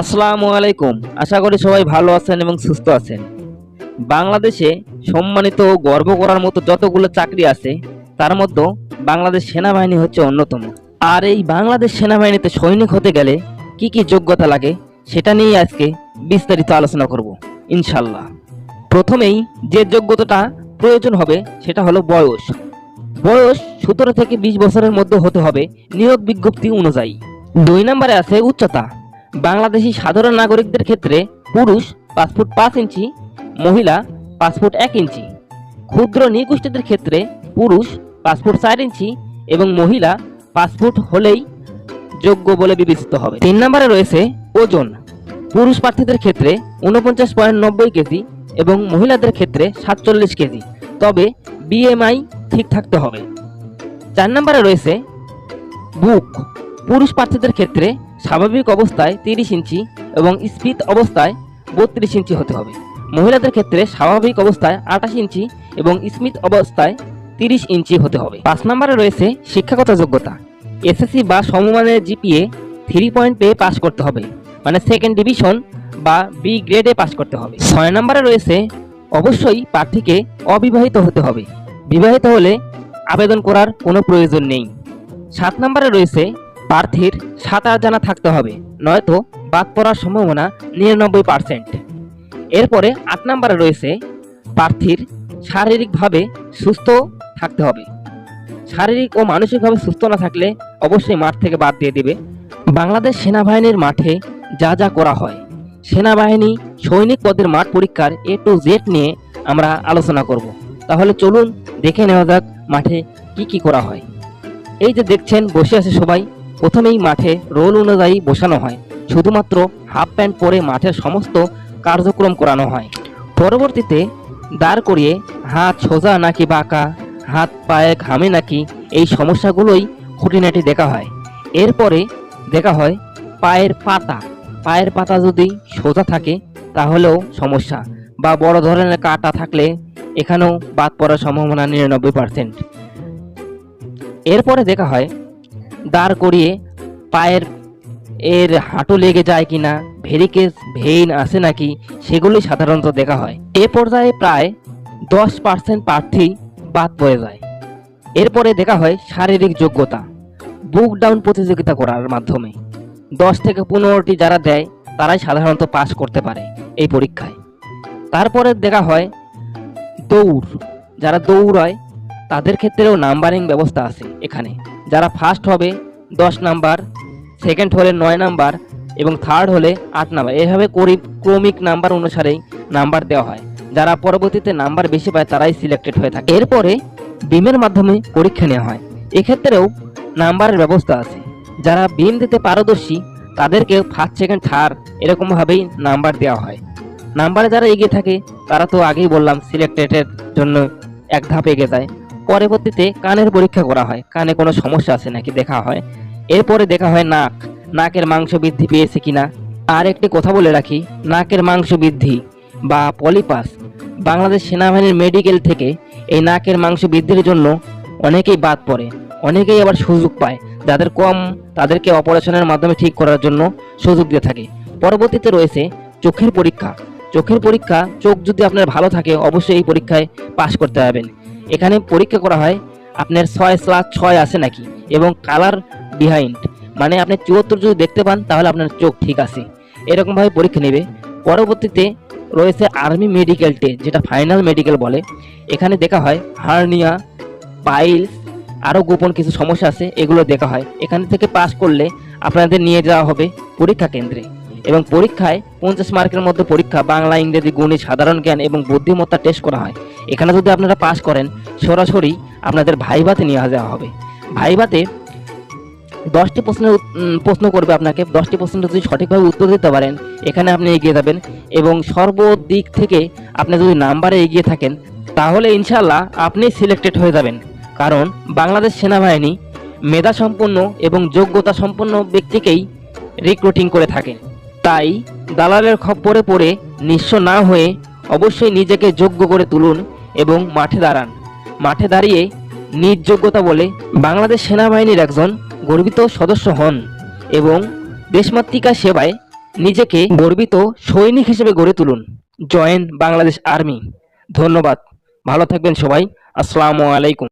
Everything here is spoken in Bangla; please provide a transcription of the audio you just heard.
আসসালামু আলাইকুম। আশা করি সবাই ভালো আছেন এবং সুস্থ আছেন। বাংলাদেশে সম্মানিত ও গর্ব করার মতো যতগুলো চাকরি আছে, তার মধ্যে বাংলাদেশ সেনাবাহিনী হচ্ছে অন্যতম। আর এই বাংলাদেশ সেনাবাহিনীতে সৈনিক হতে গেলে কি কি যোগ্যতা লাগে, সেটা নিয়ে আজকে বিস্তারিত আলোচনা করব ইনশাল্লাহ প্রথমেই যে যোগ্যতাটা প্রয়োজন হবে, সেটা হলো বয়স। বয়স সতেরো থেকে বিশ বছরের মধ্যে হতে হবে নিয়োগ বিজ্ঞপ্তি অনুযায়ী। দুই নম্বরে আছে উচ্চতা। বাংলাদেশি সাধারণ নাগরিকদের ক্ষেত্রে পুরুষ পাঁচ ফুট পাঁচ ইঞ্চি, মহিলা পাঁচ ফুট এক ইঞ্চি। ক্ষুদ্র নিকুষ্ঠীদের ক্ষেত্রে পুরুষ পাঁচ ফুট চার ইঞ্চি এবং মহিলা পাঁচ ফুট হলেই যোগ্য বলে বিবেচিত হবে। তিন নম্বরে রয়েছে ওজন। পুরুষ প্রার্থীদের ক্ষেত্রে উনপঞ্চাশ পয়েন্ট নব্বই কেজি এবং মহিলাদের ক্ষেত্রে সাতচল্লিশ কেজি। তবে বিএমআই ঠিক থাকতে হবে। চার নম্বরে রয়েছে বুক। পুরুষ প্রার্থীদের ক্ষেত্রে স্বাভাবিক অবস্থায় তিরিশ ইঞ্চি এবং স্ফীত অবস্থায় বত্রিশ ইঞ্চি হতে হবে। মহিলাদের ক্ষেত্রে স্বাভাবিক অবস্থায় আঠাশ ইঞ্চি এবং স্মিথ অবস্থায় তিরিশ ইঞ্চি হতে হবে। পাঁচ নম্বরে রয়েছে শিক্ষাগত যোগ্যতা। এসএসসি বা সমমানের জিপিএ থ্রি পয়েন্ট পেয়ে পাস করতে হবে মানে সেকেন্ড ডিভিশন বা বি গ্রেডে পাস করতে হবে। ছয় নম্বরে রয়েছে অবশ্যই প্রার্থীকে অবিবাহিত হতে হবে। বিবাহিত হলে আবেদন করার কোনো প্রয়োজন নেই। সাত নম্বরে রয়েছে প্রার্থীর সাঁতার জানা থাকতে হবে, নয়তো বাদ পড়ার সম্ভাবনা নিরানব্বই পার্সেন্ট। এরপরে আট নম্বরে রয়েছে প্রার্থীর শারীরিকভাবে সুস্থ থাকতে হবে। শারীরিক ও মানসিকভাবে সুস্থ না থাকলে অবশ্যই মাঠ থেকে বাদ দিয়ে দেবে। বাংলাদেশ সেনাবাহিনীর মাঠে যা যা করা হয়, সেনাবাহিনী সৈনিক পদের মাঠ পরীক্ষার এ টু জেড নিয়ে আমরা আলোচনা করব। তাহলে চলুন দেখে নেওয়া যাক মাঠে কি কি করা হয়। এই যে দেখছেন, বসে আছে সবাই। প্রথমেই মাঠে রোল অনুযায়ী বসানো হয়, শুধুমাত্র হাফ প্যান্ট পরে মাঠের সমস্ত কার্যক্রম করানো হয়। পরবর্তীতে দাঁড় করিয়ে হাত সোজা নাকি বাঁকা, হাত পায়ে ঘামে নাকি এই সমস্যাগুলোই খুঁটিনাটি দেখা হয়। এরপরে দেখা হয় পায়ের পাতা। পায়ের পাতা যদি সোজা থাকে, তাহলেও সমস্যা, বা বড় ধরনের কাটা থাকলে এখানেও বাদ পড়ার সম্ভাবনা নিরানব্বই পার্সেন্ট। এরপরে দেখা হয় দাঁড় করিয়ে পায়ের, এর হাঁটু লেগে যায় কিনা, ভেরিকেস ভেইন আছে নাকি সেগুলি সাধারণত দেখা হয়। এ পর্যায়ে প্রায় দশ পার্সেন্ট প্রার্থী বাদ পড়ে যায়। এরপরে দেখা হয় শারীরিক যোগ্যতা বুক ডাউন প্রতিযোগিতা করার মাধ্যমে। দশ থেকে পনেরোটি যারা দেয়, তারাই সাধারণত পাস করতে পারে এই পরীক্ষায়। তারপরে দেখা হয় দৌড়, যারা দৌড়ায়, তাদের ক্ষেত্রেও নাম্বারিং ব্যবস্থা আছে এখানে। যারা ফার্স্ট হবে, দশ নাম্বার সেকেন্ড হলে নয় নাম্বার এবং থার্ড হলে আট নাম্বার। এভাবে করি ক্রমিক নাম্বার অনুসারেই নাম্বার দেওয়া হয়। যারা পরবর্তীতে নাম্বার বেশি পায়, তারাই সিলেক্টেড হয়ে থাকে। এরপরে বিমের মাধ্যমে পরীক্ষা নেওয়া হয়। এক্ষেত্রেও নাম্বারের ব্যবস্থা আছে। যারা বিম দিতে পারদর্শী, তাদেরকে ফার্স্ট সেকেন্ড থার্ড এরকমভাবেই নাম্বার দেওয়া হয়। নাম্বারে যারা এগিয়ে থাকে, তারা তো আগেই বললাম সিলেক্টেডের জন্য এক ধাপ এগিয়ে যায়। পরবর্তীতে কানের পরীক্ষা করা হয়। কানে কোনো সমস্যা আছে নাকি? দেখা হয়। এরপরে দেখা হয় নাক। নাকের মাংস বৃদ্ধি পেয়েছে কিনা? আর একটি কথা বলে রাখি, নাকের মাংস বৃদ্ধি বা পলিপাস বাংলাদেশ সেনাবাহিনীর মেডিকেল থেকে এই নাকের মাংস বৃদ্ধির জন্য অনেকেই বাদ পড়ে। অনেকেই আবার সুযোগ পায়। যাদের কম, তাদেরকে অপারেশনের মাধ্যমে ঠিক করার জন্য সুযোগ দিয়ে থাকে। পরবর্তীতে রয়েছে চোখের পরীক্ষা। চোখের পরীক্ষা, চোখ যদি আপনার ভালো থাকে, অবশ্যই এই পরীক্ষায় পাশ করতে পারবেন। এখানে পরীক্ষা করা হয়, আপনার ছয় স্লাস ছয় আছে নাকি? এবং কালার বিহাইন্ড মানে আপনি চুয়াত্তর যদি দেখতে পান, তাহলে আপনার চোখ ঠিক আছে। এরকমভাবে পরীক্ষা নেবে। পরবর্তীতে রয়েছে আর্মি মেডিকেল টেস্ট যেটা ফাইনাল মেডিকেল বলে। এখানে দেখা হয় হার্নিয়া পাইলস আরও গোপন কিছু সমস্যা আছে, এগুলো দেখা হয়। এখান থেকে পাস করলে আপনাদের নিয়ে যাওয়া হবে পরীক্ষা কেন্দ্রে। এবং পরীক্ষায় পঞ্চাশ মার্কের মধ্যে পরীক্ষা, বাংলা, ইংরেজি, গণিত, সাধারণ জ্ঞান এবং বুদ্ধিমত্তা টেস্ট করা হয়। এখানে যদি আপনারা পাস করেন, সরাসরি আপনাদের ভাইভাতে নিয়ে যাওয়া হবে। ভাইভাতে দশটি প্রশ্নের প্রশ্ন করবে আপনাকে। দশটি প্রশ্ন যদি সঠিকভাবে উত্তর দিতে পারেন, এখানে আপনি এগিয়ে যাবেন এবং সর্বদিক থেকে আপনি যদি নাম্বারে এগিয়ে থাকেন, তাহলে ইনশাল্লাহ আপনি সিলেক্টেড হয়ে যাবেন। কারণ বাংলাদেশ সেনাবাহিনী মেধা সম্পন্ন এবং যোগ্যতা সম্পন্ন ব্যক্তিকেই রিক্রুটিং করে থাকে। তাই দালালের খপ্পরে পড়ে নিঃস্ব না হয়ে অবশ্যই নিজেকে যোগ্য করে তুলুন এবং মাঠে দাঁড়ান। মাঠে দাঁড়িয়ে নিজ যোগ্যতা বলে বাংলাদেশ সেনাবাহিনীর একজন গর্বিত সদস্য হন এবং দেশমাতৃকা সেবায় নিজেকে গর্বিত সৈনিক হিসেবে গড়ে তুলুন। Join Bangladesh army. ধন্যবাদ। ভালো থাকবেন সবাই। আসসালামু আলাইকুম।